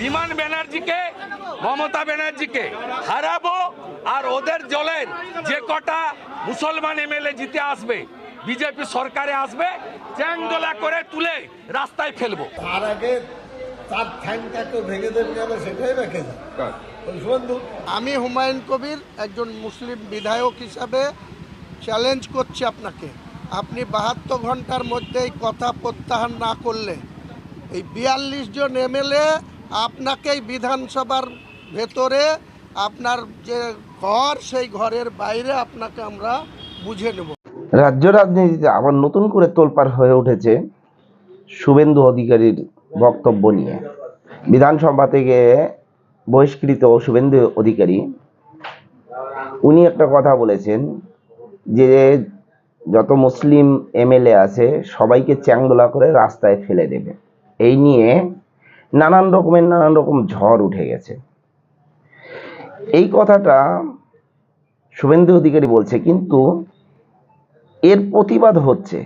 বিমান ব্যানার্জিকে মমতা ব্যানার্জিকে হারাবো আর ওদের জলের যে কটা মুসলমান এমএলএ জিতে আসবে বিজেপি সরকারে আসবে চ্যাংদোলা করে তুলে রাস্তায় ফেলব। তার আগে তার ঠ্যাংটাকে ভেঙে দেবে গেলে সেটাই রেখে ওই আমি হুমায়ুন কবির একজন মুসলিম বিধায়ক হিসাবে চ্যালেঞ্জ করছি আপনাকে। আপনি বাহাত্তর ঘণ্টার মধ্যে এই কথা প্রত্যাহার না করলে এই বিয়াল্লিশ জন এমএলএ আপনাকেই বিধানসভার ভেতরে আপনার যে ঘর, সেই ঘরের বাইরে আপনাকে আমরা বুঝে নেব। রাজ্য রাজনীতিতে আবার নতুন করে তোলপাড় হয়ে উঠেছে শুভেন্দু অধিকারীর বক্তব্য নিয়ে। বিধানসভা থেকে বহিষ্কৃত শুভেন্দু অধিকারী, উনি একটা কথা বলেছেন যে যত মুসলিম এমএলএ আছে সবাইকে চ্যাংদোলা করে রাস্তায় ফেলে দেবে। এই নিয়ে নানান রকমের নানান রকম ঝড় উঠে গেছে। এই কথাটা শুভেন্দু অধিকারী বলছে, কিন্তু এর প্রতিবাদ হচ্ছে।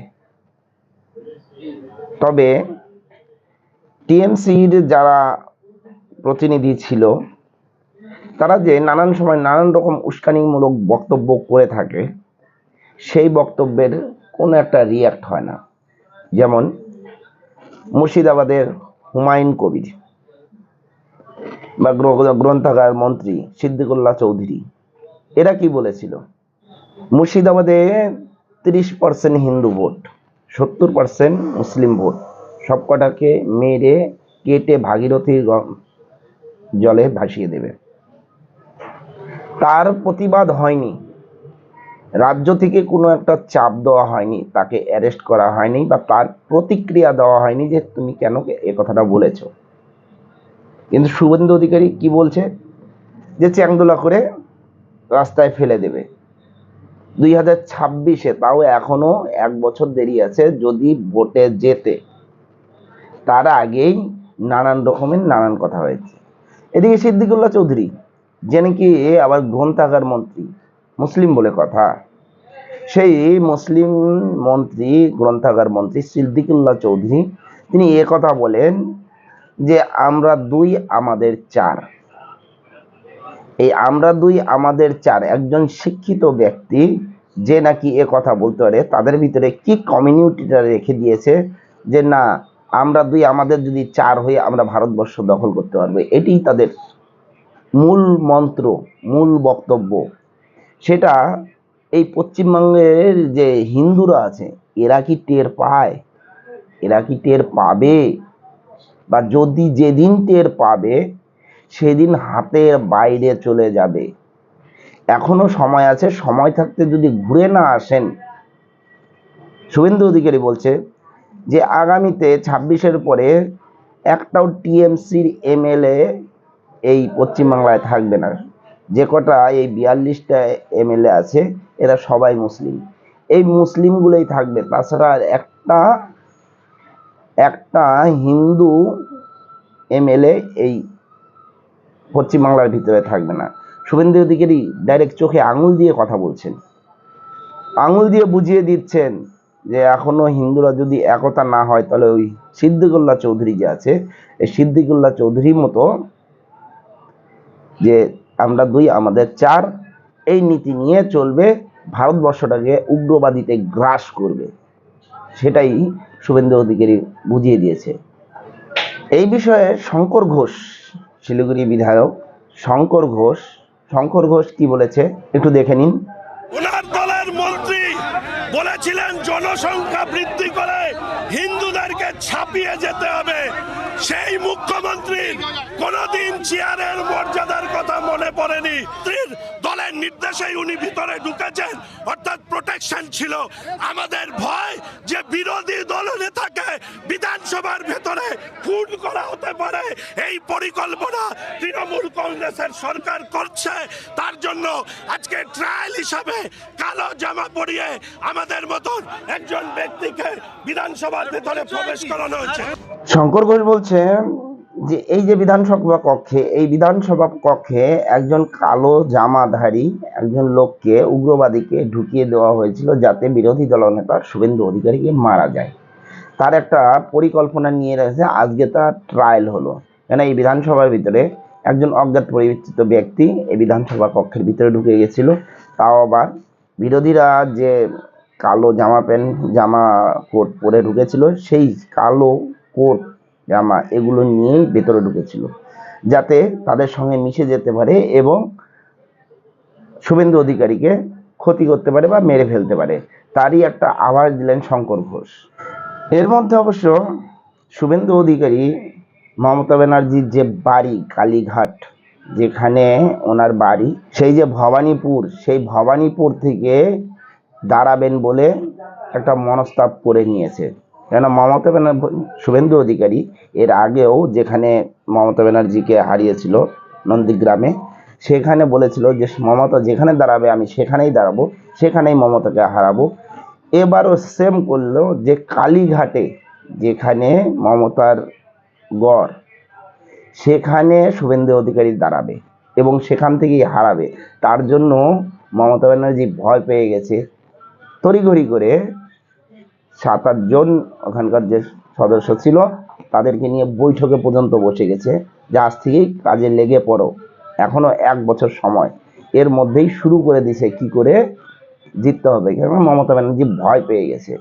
তবে টিএমসির যারা প্রতিনিধি ছিল, তারা যে নানান সময় নানান রকম উস্কানিমূলক বক্তব্য করে থাকে, সেই বক্তব্যের কোনো একটা রিয়াক্ট হয় না। যেমন মুর্শিদাবাদের হুমায়ুন কবির বা গ্র- গ্রন্থাগার মন্ত্রী সিদ্দিকুল্লাহ চৌধুরী। এরা কি বলেছিল? মুর্শিদাবাদে তিরিশ পার্সেন্ট হিন্দু ভোট, সত্তর পার্সেন্ট মুসলিম ভোট। সবকটাকে মেরে কেটে ভাগীরথী জলে ভাসিয়ে দেবে। তার প্রতিবাদ হয়নি। রাজ্য থেকে কোনো একটা চাপ দেওয়া হয়নি, তাকে অ্যারেস্ট করা হয়নি বা তার প্রতিক্রিয়া দেওয়া হয়নি যে তুমি কেন এ কথাটা বলেছ। কিন্তু শুভেন্দু অধিকারী কি বলছে? যে চ্যাংদোলা করে রাস্তায় ফেলে দেবে। দুই হাজার ছাব্বিশে তাও এখনও এক বছর দেরি আছে যদি ভোটে যেতে তার আগেই নানান রকমের নানান কথা হয়েছে। এদিকে সিদ্দিকুল্লাহ চৌধুরী যে নাকি আবার গ্রন্থাগার মন্ত্রী মুসলিম বলে কথা। সেই মুসলিম মন্ত্রী, গ্রন্থাগার মন্ত্রী সিদ্দিকুল্লাহ চৌধুরী, তিনি এ কথা বলেন যে, আমরা দুই আমাদের চার। এই আমরা দুই আমাদের চার একজন শিক্ষিত ব্যক্তি, যে নাকি এ কথা বলতে পারে, তাদের ভিতরে কি কমিউনিটিটা রেখে দিয়েছে যে, না, আমরা দুই আমাদের যদি চার হয়ে আমরা ভারতবর্ষ দখল করতে পারব। এটি তাদের মূল মন্ত্র, মূল বক্তব্য। সেটা এই পশ্চিমবঙ্গের যে হিন্দুরা আছে, এরা কি টের পায়? এরা কি টের পাবে? বা যদি যেদিন টের পাবে, সেদিন হাতের বাইরে চলে যাবে। এখনও সময় আছে, সময় থাকতে যদি ঘুরে না আসেন, শুভেন্দু অধিকারী বলছে যে আগামীতে ছাব্বিশের পরে একটাও টিএমসির এমএলএ এই পশ্চিমবাংলায় থাকবে না। যে কটা এই বিয়াল্লিশটা এমএলএ আছে, এরা সবাই মুসলিম। এই মুসলিমগুলোই থাকবে। তাছাড়া একটা একটা হিন্দু এমএলএ এই পশ্চিমবাংলার ভিতরে থাকবে না। শুভেন্দু অধিকারী ডাইরেক্ট চোখে আঙুল দিয়ে কথা বলছেন। আঙুল দিয়ে বুঝিয়ে দিচ্ছেন যে এখনও হিন্দুরা যদি একতা না হয়, তাহলে ওই সিদ্দিকুল্লাহ চৌধুরী যে আছে, এই সিদ্দিকুল্লাহ চৌধুরীর মতো যে আমরা দুই, আমাদের চার, এই নীতি নিয়ে চলবে, ভারতবর্ষটাকে উগ্রবাদীতে গ্রাস করবে। সেটাই শুভেন্দু অধিকারী বুঝিয়ে দিয়েছে। এই বিষয়ে শঙ্কর ঘোষ, শিলিগুড়ি বিধায়ক শঙ্কর ঘোষ শঙ্কর ঘোষ কি বলেছে একটু দেখে নিন। ওনার দলের মন্ত্রী বলেছিলেন, জনসংখ্যা বৃদ্ধি করে হিন্দুদেরকে ছাপিয়ে যেতে হবে। সেই মুখ্যমন্ত্রী কোনদিন চেয়ারের পড়েনি স্ত্রীর দলের নির্দেশেই উনি ভিতরে ঢুকেছেন। অর্থাৎ প্রোটেকশন ছিল। আমাদের ভয় যে বিরোধী দল নেতাকে বিধানসভার ভেতরে খুন করা হতে পারে, এই পরিকল্পনা তৃণমূল কংগ্রেসের সরকার করছে। তার জন্য আজকে ট্রায়াল হিসাবে কালো জামা পরিয়ে আমাদের মতন একজন ব্যক্তিকে বিধানসভার ভেতরে প্রবেশ করানো হয়েছে। শঙ্কর ঘোষ বলছে যে এই যে বিধানসভা কক্ষে, এই বিধানসভা কক্ষে একজন কালো জামাধারী একজন লোককে, উগ্রবাদীকে ঢুকিয়ে দেওয়া হয়েছিল যাতে বিরোধী দলনেতা শুভেন্দু অধিকারীকে মারা যায়। তার একটা পরিকল্পনা নিয়ে রয়েছে আজকে তার ট্রায়াল হলো। কেন এই বিধানসভার ভিতরে একজন অজ্ঞাত পরিচিত ব্যক্তি এই বিধানসভা কক্ষের ভিতরে ঢুকে গেছিল। তাও আবার বিরোধীরা যে কালো জামা প্যান্ট, জামা কোট পরে ঢুকেছিল, সেই কালো কোট জামা এগুলো নিয়েই ভেতরে ঢুকেছিল, যাতে তাদের সঙ্গে মিশে যেতে পারে এবং শুভেন্দু অধিকারীকে ক্ষতি করতে পারে বা মেরে ফেলতে পারে। তারই একটা আভাস দিলেন শঙ্কর ঘোষ। এর মধ্যে অবশ্য শুভেন্দু অধিকারী মমতা ব্যানার্জির যে বাড়ি, কালীঘাট, যেখানে ওনার বাড়ি, সেই যে ভবানীপুর, সেই ভবানীপুর থেকে দাঁড়াবেন বলে একটা মনস্তাপ করে নিয়েছে। কেন মমতা ব্যানার্জি শুভেন্দু অধিকারী এর আগেও যেখানে মমতা ব্যানার্জিকে হারিয়েছিল নন্দীগ্রামে, সেখানে বলেছিল যে, মমতা যেখানে দাঁড়াবে আমি সেখানেই দাঁড়াবো, সেখানেই মমতাকে হারাবো। এবারও সেম করল যে, কালীঘাটে যেখানে মমতার গড়, সেখানে শুভেন্দু অধিকারী দাঁড়াবে এবং সেখান থেকেই হারাবে। তার জন্য মমতা ব্যানার্জি ভয় পেয়ে গেছে। তড়িঘড়ি করে সাত আটজন ওখানকার যে সদস্য ছিল, তাদেরকে নিয়ে বৈঠকে পর্যন্ত বসে গেছে, যে আজ থেকেই কাজে লেগে পড়ো। এখনও এক বছর সময়। এর মধ্যেই শুরু করে দিছে কি করে? জিততে হবে। কেন মমতা ব্যানার্জি ভয় পেয়ে গেছে।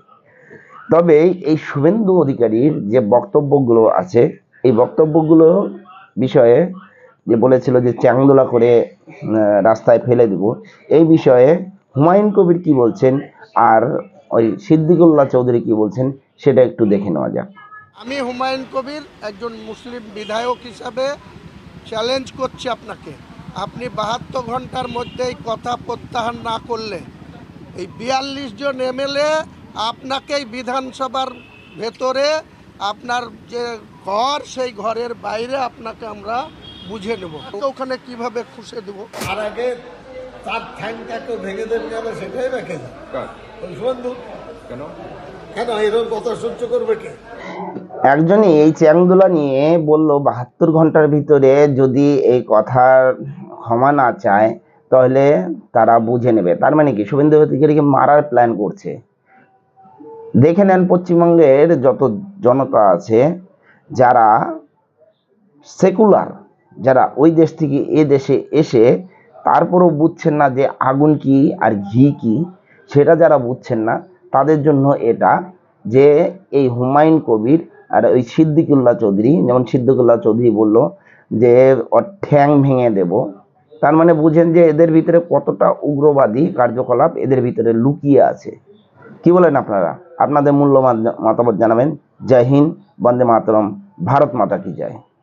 তবে এই শুভেন্দু অধিকারীর যে বক্তব্যগুলো আছে, এই বক্তব্যগুলো বিষয়ে যে বলেছিল যে চ্যাংদোলা করে রাস্তায় ফেলে দিব, এই বিষয়ে হুমায়ুন কবির কি বলছেন? আর ওই সিদ্দিকুল্লাহ চৌধুরী কি বলছেন সেটা একটু দেখে নেওয়া যাক। আমি হুমায়ুন কবির একজন মুসলিম বিধায়ক হিসাবে চ্যালেঞ্জ করছি আপনাকে। আপনি বাহাত্তর ঘণ্টার মধ্যে এই কথা প্রত্যাহার না করলে এই বিয়াল্লিশ জন এমএলএ আপনাকেই বিধানসভার ভেতরে আপনার যে ঘর সেই ঘরের বাইরে আপনাকে আমরা বুঝে নেব। ওখানে কীভাবে খুশে দেবো? আর আগে তার ঠ্যাংটাকে ভেঙে দেবে কেন? সেটাই রেখে যায় কেন? কেন? এরকম কথা সহ্য করবে কে? একজনই এই চ্যাংদোলা নিয়ে বলল বাহাত্তর ঘণ্টার ভিতরে যদি এই কথার ক্ষমা না চায় তাহলে তারা বুঝে নেবে। তার মানে কি? শুভেন্দু অধিকারীকে মারার প্ল্যান করছে? দেখে নেন পশ্চিমবঙ্গের যত জনতা আছে যারা সেকুলার যারা ওই দেশ থেকে এ দেশে এসে তারপরও বুঝছেন না যে আগুন কি আর ঘি কি, সেটা যারা বুঝছেন না, তাদের জন্য এটা যে এই হুমায়ুন কবির আর ওই সিদ্দিকুল্লাহ চৌধুরী, যেমন সিদ্দিকুল্লাহ চৌধুরী বলল যে ওর ঠ্যাং ভেঙে দেব। তার মানে বুঝেন যে এদের ভিতরে কতটা উগ্রবাদী কার্যকলাপ এদের ভিতরে লুকিয়ে আছে। কি বলেন আপনারা? আপনাদের মূল্যবান মতামত জানাবেন। জয় হিন্দ, বন্দে মাতরম, ভারত মাতা কি জয়।